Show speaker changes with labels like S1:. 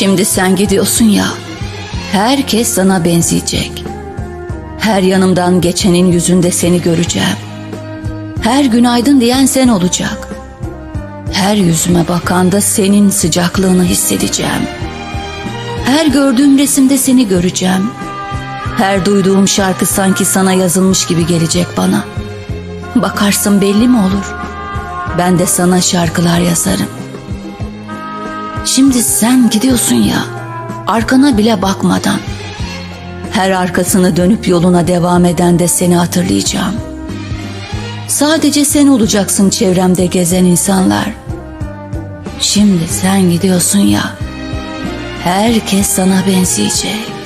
S1: Şimdi sen gidiyorsun ya. Herkes sana benzeyecek. Her yanımdan geçenin yüzünde seni göreceğim. Her günaydın diyen sen olacak. Her yüzüme bakanda senin sıcaklığını hissedeceğim. Her gördüğüm resimde seni göreceğim. Her duyduğum şarkı sanki sana yazılmış gibi gelecek bana. Bakarsın belli mi olur? Ben de sana şarkılar yazarım. Şimdi sen gidiyorsun ya, arkana bile bakmadan. Her arkasını dönüp yoluna devam eden de seni hatırlayacağım. Sadece sen olacaksın çevremde gezen insanlar. Şimdi sen gidiyorsun ya, herkes sana benzeyecek.